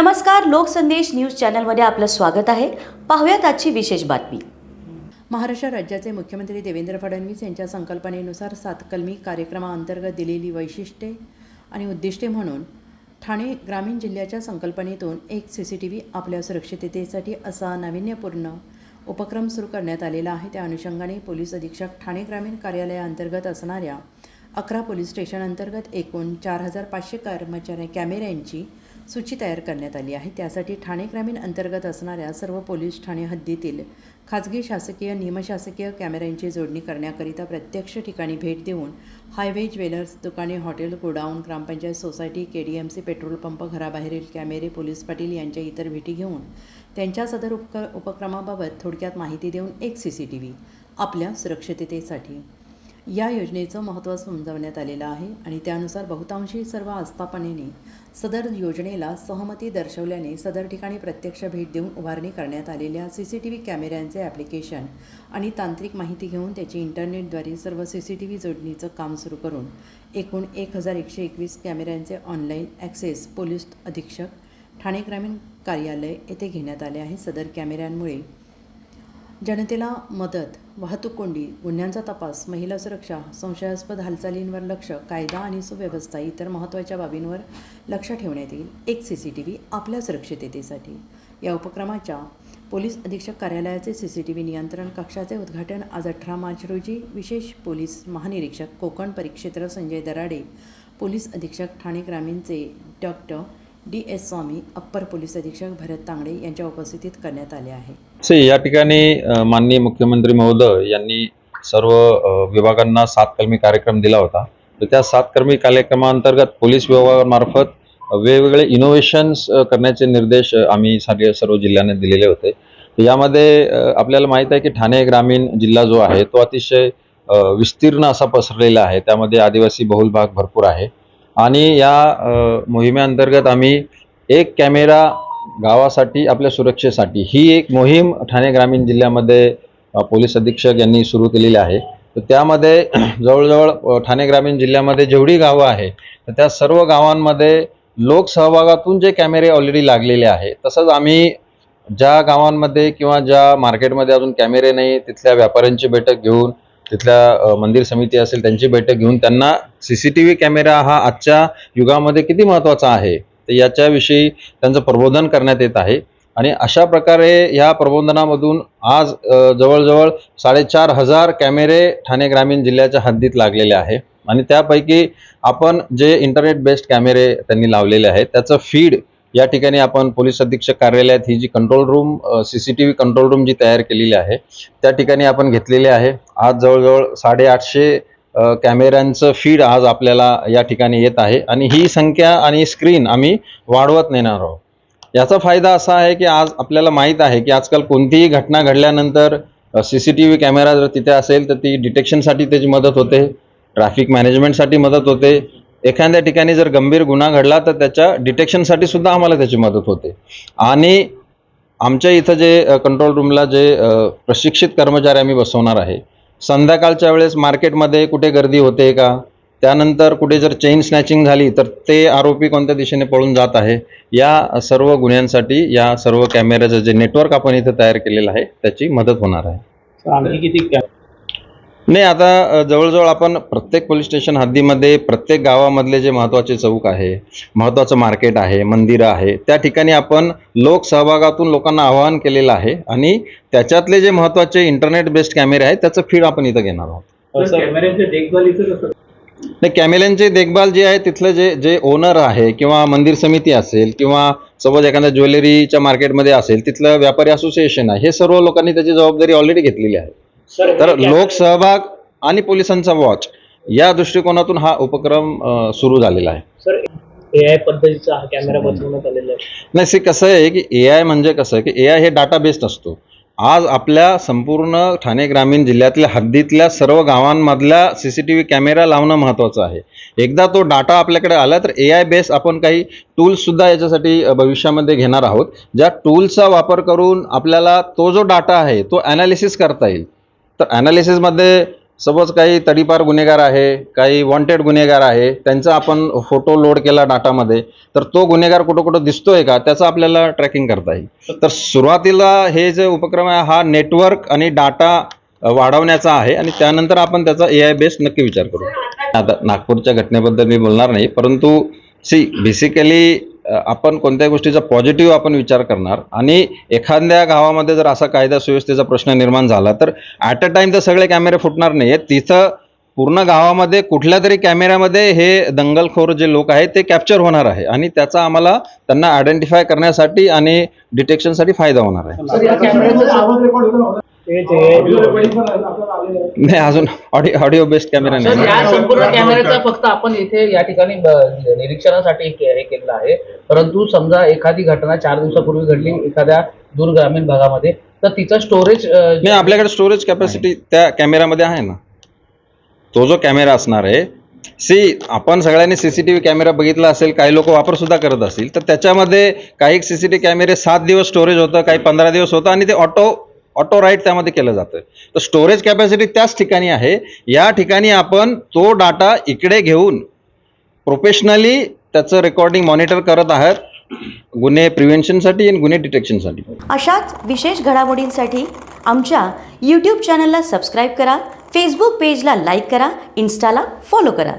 नमस्कार लोकसंदेश न्यूज चॅनलमध्ये आपलं स्वागत आहे. पाहूयात आजची विशेष बातमी. महाराष्ट्र राज्याचे मुख्यमंत्री देवेंद्र फडणवीस यांच्या संकल्पनेनुसार सातकलमी कार्यक्रमाअंतर्गत दिलेली वैशिष्ट्ये आणि उद्दिष्टे म्हणून ठाणे ग्रामीण जिल्ह्याच्या संकल्पनेतून एक सी सी टी व्ही आपल्या सुरक्षिततेसाठी असा नाविन्यपूर्ण उपक्रम सुरू करण्यात आलेला आहे. त्या अनुषंगाने पोलीस अधीक्षक ठाणे ग्रामीण कार्यालयाअंतर्गत असणाऱ्या अकरा पोलीस स्टेशन अंतर्गत एकूण चार हजार पाचशे कर्मचारी कॅमेऱ्यांची सूची तयार करण्यात आली आहे. त्यासाठी ठाणे ग्रामीण अंतर्गत असणाऱ्या सर्व पोलीस ठाणे हद्दीतील खाजगी शासकीय निमशासकीय कॅमेऱ्यांची जोडणी करण्याकरिता प्रत्यक्ष ठिकाणी भेट देऊन हायवे ज्वेलर्स दुकाने hotel godown gram panchayat society K D M C petrol pump घराबाहेरील कॅमेरे पोलीस पाटील यांच्या इतर भेटी घेऊन त्यांच्या सदर उपक उपक्रमाबाबत थोडक्यात माहिती देऊन एक सी सी टी व्ही आपल्या सुरक्षिततेसाठी या योजनेचं महत्त्व समजावण्यात आलेलं आहे आणि त्यानुसार बहुतांशी सर्व आस्थापनेने सदर योजनेला सहमती दर्शवल्याने सदर ठिकाणी प्रत्यक्ष भेट देऊन उभारणी करण्यात आलेल्या सी सी टी व्ही कॅमेऱ्यांचे ॲप्लिकेशन आणि तांत्रिक माहिती घेऊन त्याची इंटरनेटद्वारे सर्व सी सी टी व्ही जोडणीचं काम सुरू करून एकूण एक हजार एकशे एकवीस कॅमेऱ्यांचे ऑनलाईन ॲक्सेस पोलीस अधीक्षक ठाणे ग्रामीण कार्यालय येथे घेण्यात आले आहे. सदर कॅमेऱ्यांमुळे जनतेला मदत वाहतूक कोंडी गुन्ह्यांचा तपास महिला सुरक्षा संशयास्पद हालचालींवर लक्ष कायदा आणि सुव्यवस्था इतर महत्त्वाच्या बाबींवर लक्ष ठेवण्यात येईल. एक सी सी टी व्ही आपल्या सुरक्षिततेसाठी. या उपक्रमाच्या पोलीस अधीक्षक कार्यालयाचे सी सी टी व्ही नियंत्रण कक्षाचे उद्घाटन आज अठरा मार्च रोजी विशेष पोलीस महानिरीक्षक कोकण परिक्षेत्र संजय दराडे पोलीस अधीक्षक ठाणे ग्रामीणचे doctor D S Swami upper police अधीक्षक भरत तांगडे यांच्या उपस्थितीत करण्यात आले आहे. या ठिकाणी माननीय मुख्यमंत्री महोदय यांनी सर्व विभागांना सात कलमी कार्यक्रम दिला होता. तर त्या सात कलमी कार्यक्रमाअंतर्गत पोलीस विभागामार्फत वेगवेगळे इनोव्हेशन्स करण्याचे निर्देश आम्ही सगळे सर्व जिल्ह्यांना दिलेले होते. यामध्ये आपल्याला माहीत आहे की ठाणे ग्रामीण जिल्हा जो आहे तो अतिशय विस्तीर्ण असा पसरलेला आहे. त्यामध्ये आदिवासी बहुल भाग भरपूर आहे. आणि या मोहिमेअंतर्गत आम्ही एक कॅमेरा गावासाठी आपल्या सुरक्षेसाठी ही एक मोहीम ठाणे ग्रामीण जिल्ह्यामध्ये पोलीस अधीक्षक यांनी सुरू केलेली आहे. तर त्यामध्ये जवळजवळ ठाणे ग्रामीण जिल्ह्यामध्ये जेवढी गावं आहे तर त्या सर्व गावांमध्ये लोकसहभागातून जे कॅमेरे ऑलरेडी लागलेले आहे तसंच आम्ही ज्या गावांमध्ये किंवा ज्या मार्केटमध्ये अजून कॅमेरे नाही तिथल्या व्यापाऱ्यांची बैठक घेऊन तिथल्या मंदिर समिती असेल त्यांची बैठक घेऊन त्यांना C C T V camera हा आजच्या युगामध्ये किती महत्त्वाचा आहे? तर याच्याविषयी त्यांचं प्रबोधन करण्यात येत आहे. आणि अशा प्रकारे या प्रबोधनामधून आज जवळजवळ साडेचार हजार कॅमेरे ठाणे ग्रामीण जिल्ह्याच्या हद्दीत लागलेले आहे. आणि त्यापैकी आपण जे इंटरनेट बेस्ड कॅमेरे त्यांनी लावलेले आहेत त्याचं फीड या ठिकाणी आपण पोलीस अधीक्षक कार्यालयात ही जी control room C C T V control room जी तयार केलेली आहे त्या ठिकाणी आपण घेतलेली आहे. आज जवळजवळ साडेआठशे कॅमेऱ्यांचं फीड आज आपल्याला या ठिकाणी येत आहे आणि ही संख्या आणि स्क्रीन आम्ही वाढवत नेणार आहोत. याचा फायदा असा आहे की आज आपल्याला माहीत आहे की आजकाल कोणतीही घटना घडल्यानंतर C C T V camera जर तिथे असेल तर ती डिटेक्शनसाठी त्याची मदत होते ट्रॅफिक मॅनेजमेंटसाठी मदत होते एखाद्या ठिकाणी जर गंभीर गुन्हा घडला तर त्याच्या डिटेक्शनसाठी सुद्धा आम्हाला त्याची मदत होते. आणि आमच्या इथं जे कंट्रोल रूमला जे प्रशिक्षित कर्मचारी आम्ही बसवणार आहे. संध्याकाळच्या वेळेस मार्केटमध्ये कुठे गर्दी होते का? त्यानंतर कुठे जर चेन स्नॅचिंग झाली तर ते आरोपी कोणत्या दिशेने पळून जात आहे? या सर्व गुन्ह्यांसाठी या सर्व कॅमेऱ्याचं जे नेटवर्क आपण इथं तयार केलेलं आहे त्याची मदत होणार आहे. आणखी किती नाही आता जवळजवळ आपण प्रत्येक पोलीस स्टेशन हद्दीमध्ये प्रत्येक गावामधले जे महत्त्वाचे चौक आहे महत्त्वाचं मार्केट आहे मंदिरं आहे त्या ठिकाणी आपण लोकसहभागातून लोकांना आवाहन केलेलं आहे आणि त्याच्यातले जे महत्त्वाचे इंटरनेट बेस्ड कॅमेरे आहेत त्याचं फीड आपण इथं घेणार आहोत. सर, कॅमेऱ्यांचे देखभाल इथं कसं? नाही कॅमेऱ्यांची देखभाल जी आहे तिथलं जे जे ओनर आहे किंवा मंदिर समिती असेल किंवा सपोज एखाद्या ज्वेलरीच्या मार्केटमध्ये असेल तिथलं व्यापारी असोसिएशन आहे हे सर्व लोकांनी त्याची जबाबदारी ऑलरेडी घेतलेली आहे. तर लोकसहभाग आणि पोलिसांचा वॉच या दृष्टिकोनातून हा उपक्रम सुरू झालेला आहे. सर ए आय पद्धतीचा हा कॅमेरा बसवण्यात आलेला आहे. नाही सी कसं आहे की ए आय म्हणजे कसं की ए आय हे डाटा बेस्ड असतो. आज आपल्या संपूर्ण ठाणे ग्रामीण जिल्ह्यातल्या हद्दीतल्या सर्व गावांमधल्या C C T V camera लावणं महत्त्वाचं आहे. एकदा तो डाटा आपल्याकडे आला तर ए आय बेस आपण काही टूल्ससुद्धा याच्यासाठी भविष्यामध्ये घेणार आहोत. ज्या टूल्सचा वापर करून आपल्याला तो जो डाटा आहे तो ॲनालिसिस करता येईल. तर ॲनालिसिसमध्ये सपोज काही तडीपार गुन्हेगार आहे काही वॉन्टेड गुन्हेगार आहे त्यांचा आपण फोटो लोड केला डाटामध्ये तर तो गुन्हेगार कुठं कुठं दिसतोय का त्याचं आपल्याला ट्रॅकिंग करता येईल. तर सुरुवातीला हे जे उपक्रम आहे हा नेटवर्क आणि डाटा वाढवण्याचा आहे आणि त्यानंतर आपण त्याचा ए आय बेस नक्की विचार करू. आता नागपूरच्या घटनेबद्दल मी बोलणार नाही परंतु सी बेसिकली आपण कोणत्याही गोष्टीचा पॉझिटिव्ह आपण विचार करणार आणि एखाद्या गावामध्ये जर असा कायदा सुव्यवस्थेचा प्रश्न निर्माण झाला तर ॲट अ टाइम तर सगळे कॅमेरे फुटणार नाही आहेत तिथं पूर्ण गावामध्ये कुठल्या तरी कॅमेऱ्यामध्ये हे दंगलखोर जे लोक आहेत ते कॅप्चर होणार आहे आणि त्याचा आम्हाला त्यांना आयडेंटिफाय करण्यासाठी आणि डिटेक्शनसाठी फायदा होणार आहे. नाही अजून ऑडिओ ऑडिओ बेस्ड कॅमेरा नाही. संपूर्ण कॅमेऱ्याचा फक्त आपण इथे या ठिकाणी निरीक्षणासाठी हे केलेलं आहे. परंतु समजा एखादी घटना चार दिवसापूर्वी घडली एखाद्या दूर ग्रामीण भागामध्ये तर तिचं स्टोरेज नाही आपल्याकडे स्टोरेज कॅपॅसिटी त्या कॅमेऱ्यामध्ये आहे ना. तो जो कॅमेरा असणार आहे सी आपण सगळ्यांनी सीसीटीव्ही कॅमेरा बघितला असेल काही लोक वापर सुद्धा करत असतील तर त्याच्यामध्ये काही सीसीटीव्ही कॅमेरे सात दिवस स्टोरेज होतं काही पंधरा दिवस होतं आणि ते ऑटो ऑटो राईट त्यामध्ये केलं जातं तर स्टोरेज कॅपॅसिटी त्याच ठिकाणी आहे. या ठिकाणी आपण तो डाटा इकडे घेऊन प्रोफेशनली त्याचं रेकॉर्डिंग मॉनिटर करत आहात. गुन्हे प्रिव्हेन्शनसाठी आणि गुन्हे डिटेक्शनसाठी अशाच विशेष घडामोडींसाठी आमच्या यूट्यूब चॅनलला सबस्क्राईब करा फेसबुक पेजला लाईक करा इन्स्टाला फॉलो करा.